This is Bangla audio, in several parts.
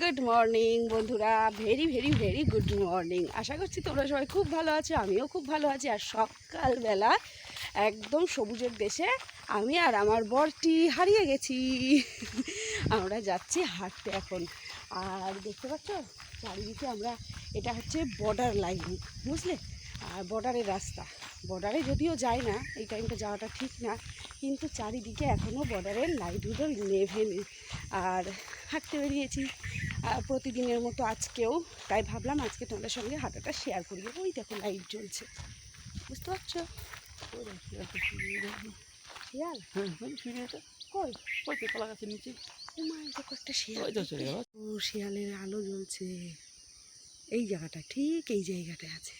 গুড মর্নিং বন্ধুরা। Very very very good morning আশা করছি তোমরা সবাই খুব ভালো আছো, আমিও খুব ভালো আছি। আর সকালবেলা একদম সবুজের দেশে আমি আর আমার বরটি হারিয়ে গেছি। আমরা যাচ্ছি হাঁটতে এখন। আর দেখতে পাচ্ছ? চারিদিকে আমরা, এটা হচ্ছে বর্ডার লাইন বুঝলে? আর বর্ডারের রাস্তা। বর্ডারে যদিও যায় না এই টাইমটা যাওয়াটা ঠিক না কিন্তু চারিদিকে এখনও বর্ডারের লাইটগুলো নেভেনি আর হাঁটতে বেরিয়েছি আর প্রতিদিনের মতো আজকেও তাই ভাবলাম আজকে তোমাদের সঙ্গে হাঁটাটা শেয়ার করি। ওই দেখো লাইট জ্বলছে। বুঝতে পারছ? শিয়াল? হ্যাঁ কই? কলা গাছের নিচে। একটা শিয়াল শিয়ালের আলো জ্বলছে। এই জায়গাটা ঠিক এই জায়গাটা আছে।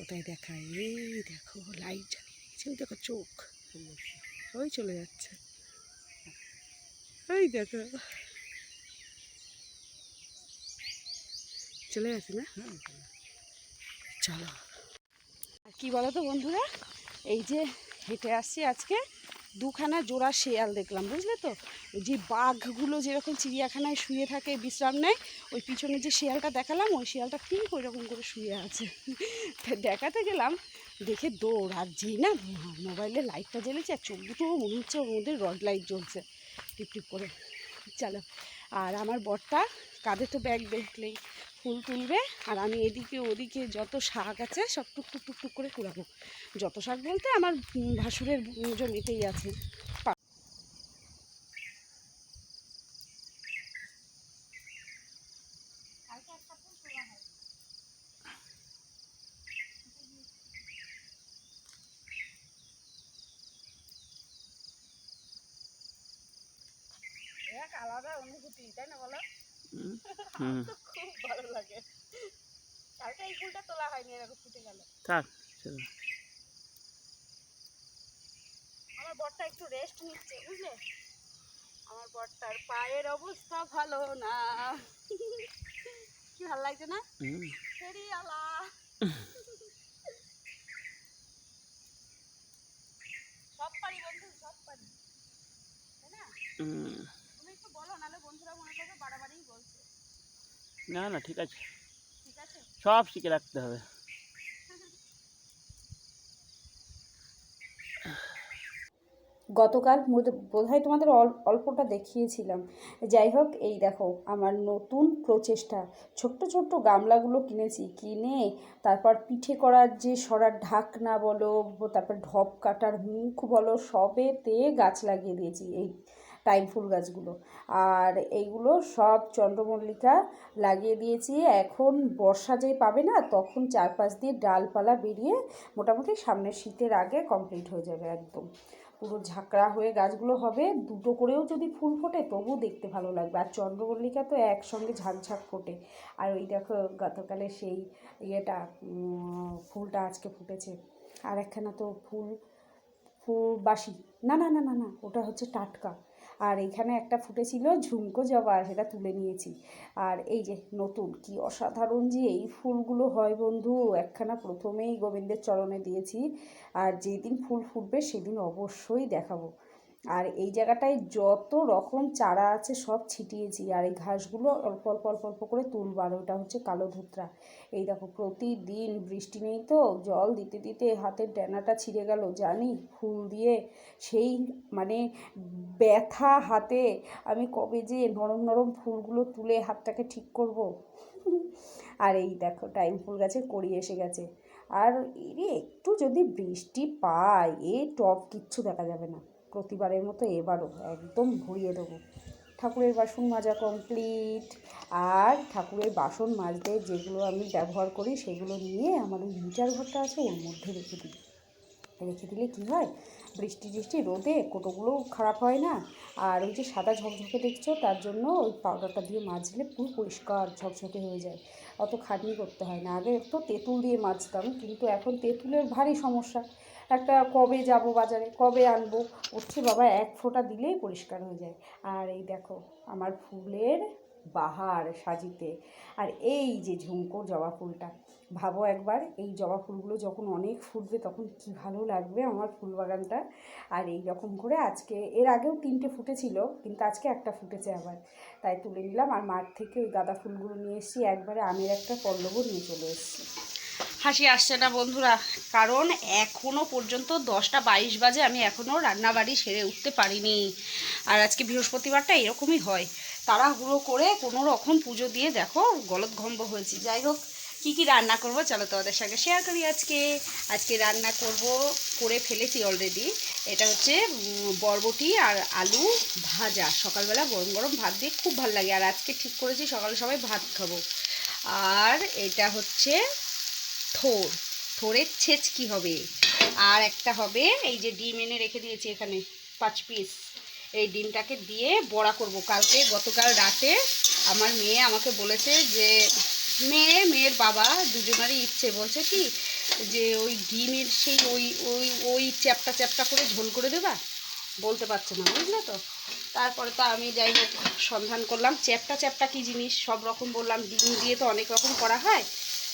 কোথায় দেখায়? এই দেখো লাইট জ্বালিয়ে রেখেছে ওই দেখো চোখ। ওই চলে যাচ্ছে। ওই দেখো। চলে গেছে না? চলো। আর কি বলো তো বন্ধুরা? এই যে হেঁটে আসছি আজকে। দুখানা জোড়া শেয়াল দেখলাম, বুঝলে তো? যে বাঘগুলো যেরকম চিড়িয়াখানায় শুয়ে থাকে, বিশ্রাম নেয়, ওই পিছনে যে শেয়ালটা দেখালাম, ওই শিয়ালটা ঠিক ওই রকম করে শুয়ে আছে। দেখাতে গেলাম, দেখে দৌড়, আর যেই না মোবাইলে লাইটটা জ্বেলেছে, আর চোখ দুটো মনে হচ্ছে ওর মধ্যে রড লাইট জ্বলছে। টিপ টিপ করে, চলো। আর আমার বরটা কাঁধে তো ব্যাগ দেখলেই ফুল তুলবে আর আমি এদিকে ওদিকে যত শাক আছে সব টুক টুক টুক টুক করে কুড়াবো। যত শাক বলতে আমার ভাসুরের জমিতেই আছে। এক আলাদা অনুভূতি তাই না বলো? হুম খুব ভালো লাগে কালকে এই ফুলটা এরকম ফুটে গেল। থাক চলো। আমার বরটা একটু রেস্ট নিচ্ছে বুঝলে? আমার বরটার পায়ের অবস্থা ভালো না। কি ভালো লাগছে না? সব পারি বন্ধু সব পারি। তাই না? তুমি একটু বলো নাহলে বন্ধুরা মনে করবে বাড়াবাড়িই বলছে। না না ঠিক আছে। সব শিখে রাখতে হবে। গতকাল বোধ হয় তোমাদের অল- অল্পটা দেখিয়েছিলাম। যাই হোক, এই দেখো, আমার নতুন প্রচেষ্টা। ছোট্ট ছোট্ট গামলাগুলো কিনেছি, কিনে তারপর পিঠে করার যে সরার ঢাকনা বলো, তারপর ঢপ কাটার মুখ বলো, সবেতে গাছ লাগিয়ে দিয়েছি। এই টাইম ফুল গাছগুলো। আর এইগুলো সব চন্দ্রমল্লিকা লাগিয়ে দিয়েছি। এখন বর্ষা যে পাবে না, তখন চারপাশ দিয়ে ডালপালা বেরিয়ে মোটামুটি সামনের শীতের আগে কমপ্লিট হয়ে যাবে একদম। পুরো ঝাঁকড়া হয়ে গাছগুলো হবে। দুটো করেও যদি ফুল ফোটে তবু দেখতে ভালো লাগবে। আর চন্দ্রমল্লিকা তো একসঙ্গে ঝাঁকঝাঁক ফোটে। আর ওই দেখো গতকালে সেই ইয়েটা ফুলটা আজকে ফুটেছে। আর একখানা তো ফুল ফুল বাসি না না না না না, ওটা হচ্ছে টাটকা। আর এখানে একটা ফুটেছিল ঝুমকো জবা, সেটা তুলে নিয়েছি। আর এই যে নতুন, কি অসাধারণ যে এই ফুলগুলো হয় বন্ধু, একখানা প্রথমেই গোবিন্দের চরণে দিয়েছি। আর যেদিন ফুল ফুটবে, সেদিন অবশ্যই দেখাবো। আর এই জায়গাটায় যত রকম চারা আছে সব ছিটিয়েছি। আর এই ঘাসগুলো অল্প অল্প অল্প অল্প করে তুলবার, ওটা হচ্ছে কালো ধুতরা। এই দেখো, প্রতিদিন বৃষ্টি নেই তো, জল দিতে দিতে হাতের ডেনাটা ছিঁড়ে গেল। জানি, ফুল দিয়ে সেই মানে ব্যথা হাতে আমি কবে যে নরম নরম ফুলগুলো তুলে হাতটাকে ঠিক করব। আর এই দেখো, টাইম ফুল গাছে, কড়ি এসে গেছে। আর এরে একটু যদি বৃষ্টি পায়, এ টপ কিচ্ছু দেখা যাবে না। প্রতিবারের মতো এবারও একদম ভরিয়ে দেবো। ঠাকুরের বাসন মাজা কমপ্লিট আর ঠাকুরের বাসন মাজতে যেগুলো আমি ব্যবহার করি সেগুলো নিয়ে আমার ওই মিটার ঘরটা আছে, ওর মধ্যে রেখে দিই। রেখে দিলে কী হয়? বৃষ্টি টিষ্টি রোদে কোটোগুলোও খারাপ হয় না? আর ওই যে সাদা ঝকঝকে দেখছ, তার জন্য ওই পাউডারটা দিয়ে মাজলে পুরো পরিষ্কার ঝকঝকে হয়ে যায়। অত খাটনি করতে হয় না। আগে তো তেঁতুল দিয়ে মাজতাম, কিন্তু এখন তেঁতুলের ভারী সমস্যা। একটা কবে যাব বাজারে? কবে আনব? হচ্ছে বাবা, এক ফোঁটা দিলেই পরিষ্কার হয়ে যায়। আর এই দেখো, আমার ফুলের বাহার সাজিতে। আর এই যে ঝুমকো জবা ফুলটা, ভাবো একবার, এই জবা ফুলগুলো যখন অনেক ফুটবে তখন কি ভালো লাগবে আমার ফুল বাগানটা আর এই রকম করে আজকে, এর আগেও তিনটে ফুটেছিল, কিন্তু আজকে একটা ফুটেছে আবার। তাই তুলে নিলাম, আর মাঠ থেকে ওই গাঁদা ফুলগুলো নিয়ে এসেছি একবারে আমের একটা পল্লবও নিয়ে চলে এসেছি। হাসি আসছে না বন্ধুরা। কারণ এখনও পর্যন্ত দশটা বাইশ বাজে, আমি এখনও রান্নাবাড়ি সেরে উঠতে পারিনি। আর আজকে বৃহস্পতিবারটা এরকমই হয়। তাড়াহুড়ো করে কোনো রকম পুজো দিয়ে দেখো গলদঘম্ব হয়েছি। যাই হোক, কী কী রান্না করব চলো তোমাদের সঙ্গে শেয়ার করি আজকে। আজকে রান্না করব, করে ফেলেছি অলরেডি এটা হচ্ছে বরবটি আর আলু ভাজা। সকালবেলা গরম গরম ভাত দিয়ে খুব ভালো লাগে। আর আজকে ঠিক করেছি সকালে সবাই ভাত খাব। আর এটা হচ্ছে থোর। থোরের ছেচ কি হবে? আর একটা হবে, এই যে ডিম এনে রেখে দিয়েছি এখানে, পাঁচ পিস এই ডিমটাকে দিয়ে বড়া করব। কালকে, গতকাল রাতে আমার মেয়ে আমাকে বলেছে যে, মেয়ে, মেয়ের বাবা দুজনেরই ইচ্ছে। বলছে কি, যে ওই ডিমের সেই ওই ওই ওই চ্যাপটা চ্যাপটা করে ঝোল করে দেবা? বলতে পারছে না, বুঝলে তো? তারপরে তো আমি যাই হোক, সন্ধান করলাম। চ্যাপটা চ্যাপটা কী জিনিস? সব রকম বললাম। ডিম দিয়ে তো অনেক রকম করা হয়।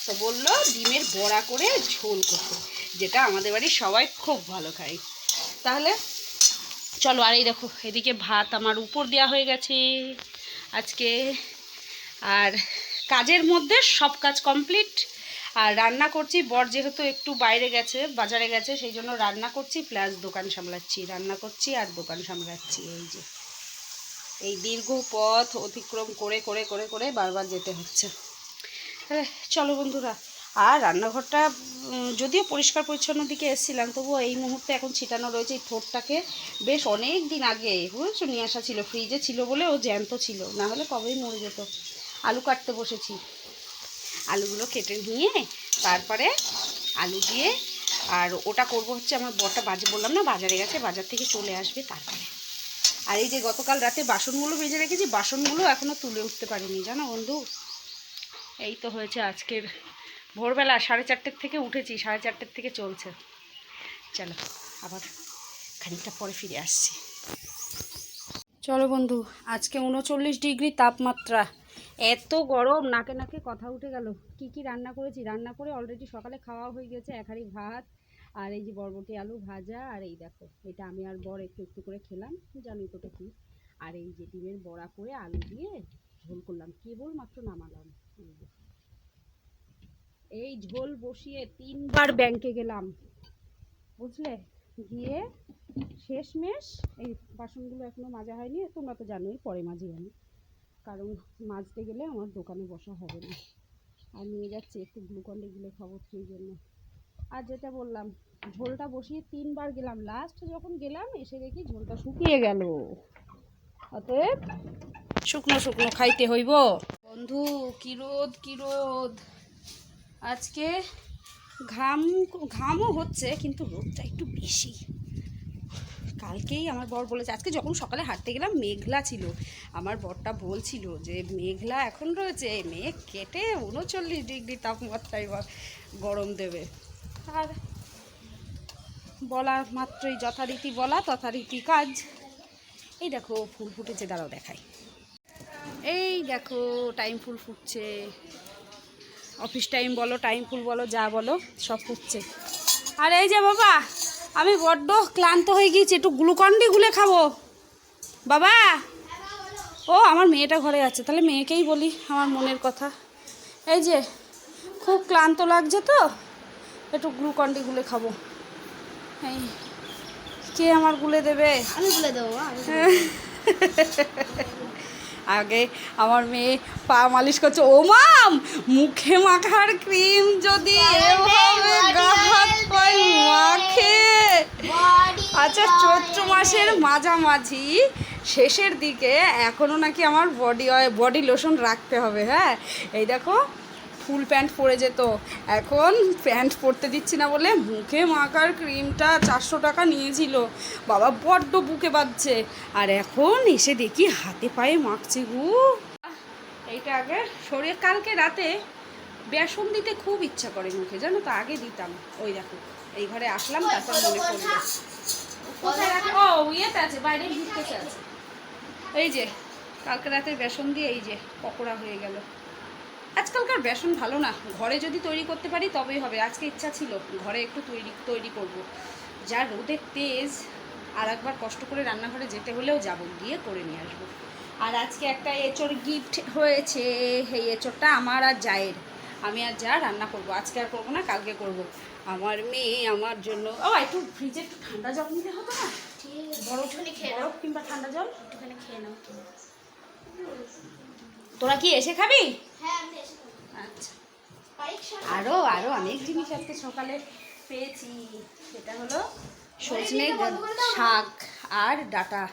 তো বলল, ডিমের বড়া করে ঝোল করতে। যেটা আমাদের বাড়ির সবাই খুব ভালো খায়। তাহলে চলো, আর এই দেখো, এদিকে ভাত আমার উপর দেওয়া হয়ে গেছে আজকে। আর কাজের মধ্যে সব কাজ কমপ্লিট। আর রান্না করছি, বর যেহেতু একটু বাইরে গেছে, বাজারে গেছে, সেই জন্য রান্না করছি, প্লাস দোকান সামলাচ্ছি। রান্না করছি আর দোকান সামলাচ্ছি, এই যে। এই দীর্ঘ পথ অতিক্রম করে করে করে করে বারবার যেতে হচ্ছে। চলো বন্ধুরা। আর রান্নাঘরটা যদিও পরিষ্কার পরিচ্ছন্ন দিকে এসেছিলাম, তবুও এই মুহূর্তে এখন ছিটানো রয়েছে এই ঠোঁটটাকে। বেশ অনেক দিন আগে, বুঝেছ, নিয়ে আসা ছিল, ফ্রিজে ছিল বলে ও জ্যান্ত ছিল, না হলে কবেই মরে যেত। আলু কাটতে বসেছি। আলুগুলো কেটে নিয়ে তারপরে আলু দিয়ে, আর ওটা করব হচ্ছে আমার বরটা বাজে, বললাম না, বাজারে গেছে, বাজার থেকে চলে আসবে তারপরে। আর এই যে গতকাল রাতে বাসনগুলো ভেজে রেখেছি, বাসনগুলো এখনও তুলে উঠতে পারিনি, জানো বন্ধু? এই তো হয়েছে আজকের ভোরবেলা সাড়ে চারটের থেকে উঠেছি, সাড়ে চারটের থেকে চলছে। চলো, আবার খানিকটা পরে ফিরে আসছি। চলো বন্ধু, আজকে উনচল্লিশ ডিগ্রি তাপমাত্রা। এত গরম, নাকে নাকে কথা উঠে গেল। কি কি রান্না করেছি? রান্না করে অলরেডি সকালে খাওয়া হয়ে গেছে, এক হাঁড়ি ভাত আর এই যে বরবটি আলু ভাজা আর এই দেখো, এটা আমি আর বর একটু একটু করে খেলাম জানোই তো এটা কি। আর এই যে ডিমের বড়া করে আলু দিয়ে ঝোল করলাম, কেবলমাত্র নামালাম। এই ঝোল বসিয়ে তিনবার ব্যাংকে গেলাম। বুঝলে? গিয়ে শেষমেশ এই বাসনগুলো এখনও মাজা হয়নি। তোমরা তো জানোই, পরে মাজি আমি। কারণ মাজতে গেলে আমার দোকানে বসা হবে না। আর নিয়ে যাচ্ছি একটু গ্লুকন্ডি গুলে খাব সেই জন্য। আর যেটা বললাম ঝোলটা বসিয়ে তিনবার গেলাম। লাস্ট যখন গেলাম, এসে দেখি ঝোলটা শুকিয়ে গেল। অতএব শুকনো শুকনো খাইতে হইব। বন্ধু, কি রোদ কি রোদ? আজকে ঘাম, ঘামও হচ্ছে, কিন্তু রোদটা একটু বেশি। কালকেই আমার বর বলেছে, আজকে যখন সকালে হাঁটতে গেলাম, মেঘলা ছিল। আমার বরটা বলছিল যে, মেঘলা এখন রয়েছে, মেঘ কেটে উনচল্লিশ ডিগ্রি তাপমাত্রায় এবার গরম দেবে। আর বলা মাত্রই যথারীতি বলা, তথারীতি কাজ। এই দেখো, ফুল ফুটেছে, দাঁড়াও দেখাই। এই দেখো টাইম ফুল ফুটছে। অফিস টাইম বলো টাইম ফুল বলো যা বলো সব ফুটছে। আর এই যে বাবা আমি বড্ড ক্লান্ত হয়ে গিয়েছি একটু গ্লুকন্ডি গুলে খাব। বাবা ও আমার মেয়েটা ঘরে আছে তাহলে মেয়েকেই বলি আমার মনের কথা। এই যে খুব ক্লান্ত লাগছে তো একটু গ্লুকন্ডি গুলে খাব। এই কে আমার গুলে দেবে? আমি গুলে দেবো। আগে আমার মেয়ে পা মালিশ করছে ও মাম মুখে মাখার ক্রিম যদি এভাবে হাত পায়ে মাখে। আচ্ছা চৈত্র মাসের মাঝামাঝি শেষের দিকে এখনও নাকি আমার বডি বডি লোশন রাখতে হবে হ্যাঁ? এই দেখো ফুল প্যান্ট পরে যেত। এখন প্যান্ট পরতে দিচ্ছি না বলে মুখে মাখার ক্রিমটা চারশো টাকা নিয়েছিল। বাবা বড্ড বুকে বাজছে আর এখন এসে দেখি হাতে পায়ে মাখছে গু। এইটা আগে শরীর, কালকে রাতে বেসন দিতে খুব ইচ্ছা করে মুখে, জানো তো? আগে দিতাম। ওই দেখো, এই ঘরে আসলাম, তারপর মনে পড়ল ইয়েতে আছে, বাইরে এই যে, কালকে রাতে বেসন দিয়ে এই যে পকোড়া হয়ে গেল। আজকালকার বেসন ভালো না। ঘরে যদি তৈরি করতে পারি তবেই হবে। আজকে ইচ্ছা ছিল ঘরে একটু তৈরি তৈরি করব। যা রোদের তেজ আর একবার কষ্ট করে রান্নাঘরে যেতে হলেও যাব গিয়ে করে নিয়ে আসব। আর আজকে একটা এঁচড় গিফট হয়েছে। এই এঁচড়টা আমার আর জায়ের। আমি আর যা রান্না করব। আজকে আর করব না কালকে করব। আমার মেয়ে আমার জন্য ও একটু ফ্রিজে একটু ঠান্ডা জল নিতে হতো না? বরফ বরফ কিংবা ঠান্ডা জল? একটুখানি খেয়ে নাও। তোরা কি এসে খাব। আচ্ছা। পায়ের শাক আরও আরও অনেক জিনিস আজকে সকালে পেয়েছি। সেটা হলো সজনে শাক আর ডাটা।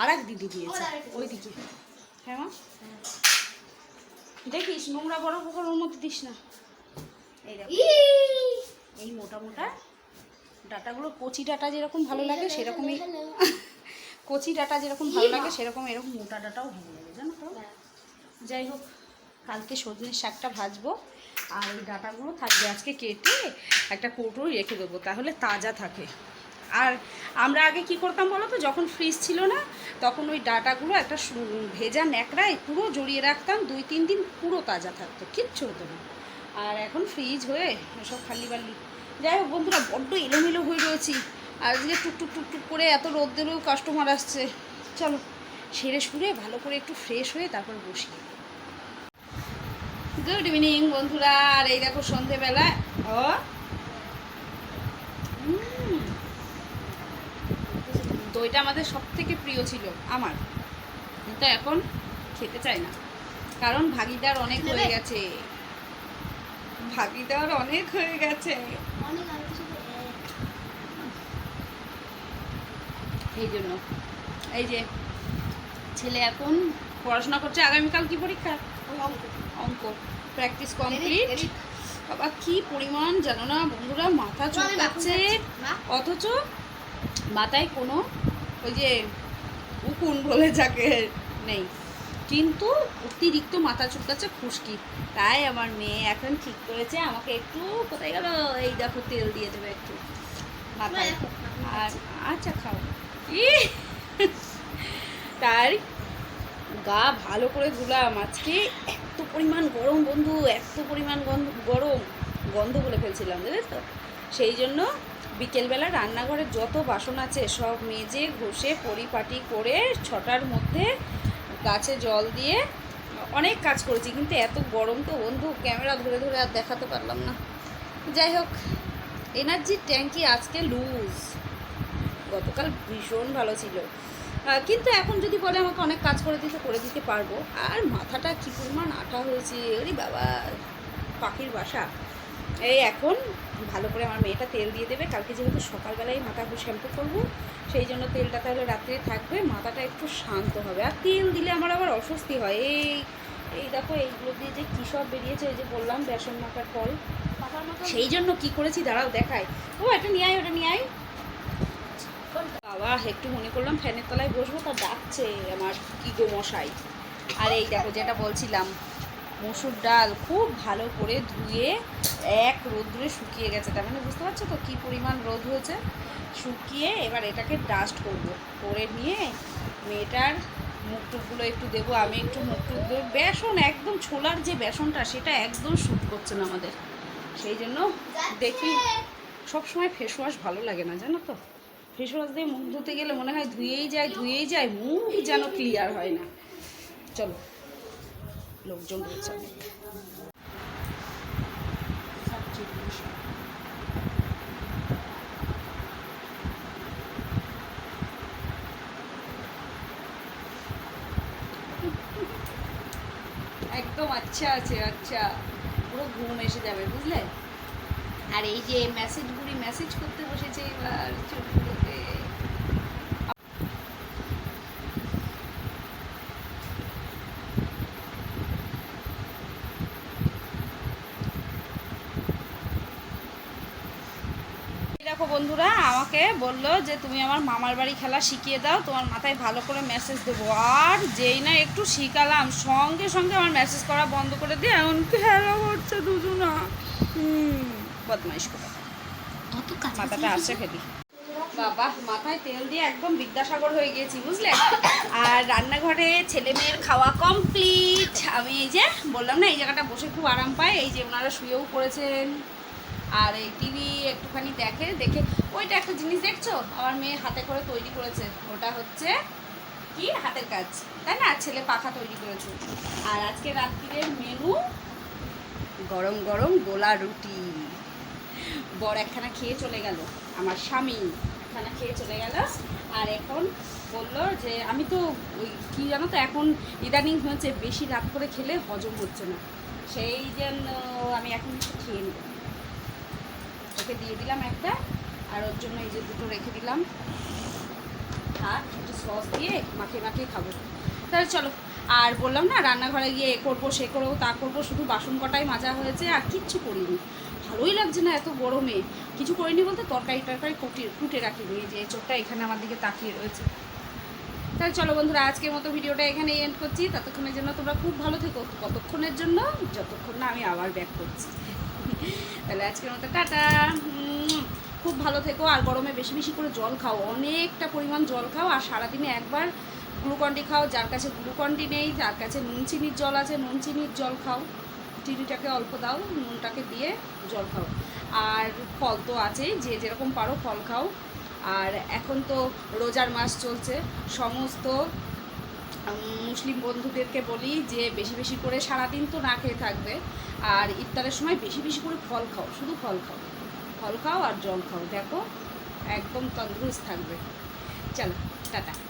আর এক দিদি দিয়েছে। ওই দিকে হ্যাঁ দেখিস নোংরা বড় পুকুর ওর মধ্যে দিস না। এই মোটা মোটা ডাটাগুলো কচি ডাটা যেরকম ভালো লাগে সেরকমই কচি ডাটা যেরকম ভালো লাগে সেরকম এরকম মোটা ডাটাও ভালো লাগে জানো তো? যাই হোক কালকে সজনের শাকটা ভাজবো, আর ওই ডাটাগুলো থাকবে আজকে কেটে একটা কৌটোয় রেখে দেবো, তাহলে তাজা থাকে। আর আমরা আগে কি করতাম বলো তো, যখন ফ্রিজ ছিল না, তখন ওই ডাটাগুলো একটা ভেজা ন্যাকড়ায় পুরো জড়িয়ে রাখতাম, দুই তিন দিন পুরো তাজা থাকতো, কিচ্ছু হতো না। আর এখন ফ্রিজ হয়ে সব খালি বালি। যাই হোক বন্ধুরা, বড্ড এলোমেলো হয়ে রয়েছি। আর আজকে টুকটুক টুকটুক করে এত রোদ্দেরও কাস্টমার আসছে। চলো সেরে সুরে ভালো করে একটু ফ্রেশ হয়ে তারপর বসি। গুড ইভিনিং বন্ধুরা, আর এই দেখো সন্ধেবেলা। ও। দইটা আমাদের সব থেকে প্রিয় ছিল, আমার। কিন্তু এখন খেতে চাই না। কারণ ভাগিদার অনেক হয়ে গেছে। ভাগিদার অনেক হয়ে গেছে। এই জন্য। এই যে, ছেলে এখন পড়াশোনা করছে, আগামীকাল কি পরীক্ষা? অঙ্ক। প্র্যাকটিস কমপ্লিট বাবা কি পরিমাণ জানো না বন্ধুরা মাথা চুলকাচ্ছে? অথচ মাথায় কোনো ওই যে উকুন বলে যাকে নেই। কিন্তু অতিরিক্ত মাথা চুলকাচ্ছে খুশকি। তাই আমার মেয়ে এখন ঠিক করেছে আমাকে একটু কোথায় গেল? এই দেখো তেল দিয়ে দেবে একটু মাথায়। আর আচ্ছা খাও। ই তার গা ভালো করে ধুলাম। আজকে এত পরিমাণ গরম বন্ধু, এত পরিমাণ গন্ধ, গরম গন্ধ বলে ফেলছিলাম বুঝলে তো? সেই জন্য বিকেলবেলা রান্নাঘরে যত বাসন আছে সব মেজে, ঘষে, পরিপাটি করে ছটার মধ্যে গাছে জল দিয়ে অনেক কাজ করেছি। কিন্তু এত গরম তো বন্ধু, ক্যামেরা ধরে ধরে আর দেখাতে পারলাম না। যাই হোক এনার্জির ট্যাঙ্কি আজকে লুজ। গতকাল ভীষণ ভালো ছিল। কিন্তু এখন যদি বলে আমাকে অনেক কাজ করে দিতে করে দিতে পারব আর মাথাটা কী পরিমাণ আঠা হয়েছে ওরে বাবা পাখির বাসা। এই এখন ভালো করে আমার মেয়েটা তেল দিয়ে দেবে কালকে যেহেতু সকালবেলায় মাথা শ্যাম্পু করব সেই জন্য তেলটা তাহলে রাত্রে থাকবে মাথাটা একটু শান্ত হবে। আর তেল দিলে আমার আবার অস্বস্তি হয়। এই এই দেখো এইগুলো দিয়ে যে কী সব বেরিয়েছে ওই যে বললাম বেসন মাখার ফল। সেই জন্য কি করেছি দাঁড়াও দেখায় ও এটা নিয়ে আয় ওটা নিয়ে আয়। বাবা, একটু মনে করলাম ফ্যানের তলায় বসবো, তা ডাকছে আমার কি গো মশাই। আর এই দেখো যেটা বলছিলাম, মসুর ডাল খুব ভালো করে ধুয়ে এক রোদ্রে শুকিয়ে গেছে। তার মানে বুঝতে পারছ তো কী পরিমাণ রোদ হয়েছে? শুকিয়ে এবার এটাকে ডাস্ট করব, করে নিয়ে মেয়েটার মুখ টুকগুলো একটু দেবো, আমি একটু মুখ টুক দেবো। বেসন, একদম ছোলার যে বেসনটা, সেটা একদম শ্যুট করছে না আমাদের। সেই জন্য দেখি সব সময় ফেস ওয়াশ ভালো লাগে না, জানো তো? ফেস ওয়াশ দিয়ে মুখ ধুতে গেলে মনে হয় ধুয়েই যায় ধুয়েই যায়, মুখ যেন ক্লিয়ার হয় না। চলো, লোকজন একদম আচ্ছা আছে আচ্ছা। পুরো ঘুম এসে যাবে, বুঝলে? আর এই যে মেসেজগুলি মেসেজ করতে বসেছে এবার চোখগুলোতে এই দেখো বন্ধুরা আমাকে বলল যে তুমি আমার মামার বাড়ি খেলা শিখিয়ে দাও তোমার মাথায় ভালো করে মেসেজ দেবো। আর যেই না একটু শিখালাম সঙ্গে সঙ্গে আমার মেসেজ করা বন্ধ করে দিয়ে এমন খেলা করছে দুজনা। হুম বদমাইশ করে। মাথাটা আসে ফেলি। বাবা মাথায় তেল দিয়ে একদম বিদ্যাসাগর হয়ে গেছি বুঝলে? আর রান্নাঘরে ছেলে মেয়ের খাওয়া কমপ্লিট আমি এই যে বললাম না এই জায়গাটা বসে খুব আরাম পাই এই যে ওনারা শুয়েও পড়েছেন। আর এই টিভি একটুখানি দেখে দেখে, ওইটা একটা জিনিস দেখছ? আমার মেয়ে হাতে করে তৈরি করেছে। ওটা হচ্ছে কি? হাতের কাজ। তাই না? ছেলে পাখা তৈরি করেছে। আর আজকে রাত্রিরের মেনু গরম গরম গোলা রুটি। বর একখানা খেয়ে চলে গেল। আমার স্বামী একখানা খেয়ে চলে গেল। আর এখন বলল যে, আমি তো ওই কী জানো তো, এখন ইদানিং হয়েছে, বেশি রাত করে খেলে হজম হচ্ছে না। সেই জন্য আমি এখন একটু খেয়ে নেব। ওকে দিয়ে দিলাম একটা। আর ওর জন্য এই যে দুটো রেখে দিলাম। আর একটু সস দিয়ে মাখিয়ে মাখিয়ে খাব। তাহলে চলো, আর বললাম না, রান্নাঘরে গিয়ে এ করব, সে করব, তা করব, শুধু বাসন কটাই মাজা হয়েছে, আর কিচ্ছু করিনি। ভালোই লাগছে না এত গরমে। কিছু করিনি বলতে তরকারি টরকারি কুটে কুটে রাখিনি যে চোখটা এখানে আমার দিকে তাকিয়ে রয়েছে। তাহলে চলো বন্ধুরা, আজকের মতো ভিডিওটা এখানে এন্ড করছি। ততক্ষণের জন্য তোমরা খুব ভালো থেকো। কতক্ষণের জন্য, যতক্ষণ না আমি আবার ব্যাক করছি। তাহলে আজকের মতো টাটা। খুব ভালো থেকো, আর গরমে বেশি বেশি করে জল খাও। অনেকটা পরিমাণ জল খাও, আর সারাদিনে একবার গ্লুকন্ডি খাও, যার কাছে গ্লুকন্ডি নেই যার কাছে নুন চিনির জল আছে, নুন চিনির জল খাও। চিনিটাকে অল্প দাও, নুনটাকে দিয়ে জল খাও। আর ফল তো আছেই, যে যেরকম পারো ফল খাও। আর এখন তো রোজার মাস চলছে, সমস্ত মুসলিম বন্ধুদেরকে বলি যে বেশি বেশি করে সারাদিন তো না খেয়ে থাকবে, আর ইফতারের সময় বেশি বেশি করে ফল খাও, শুধু ফল খাও। ফল খাও আর জল খাও, দেখো একদম তন্দুরুস্ত থাকবে। চলো, টাটা।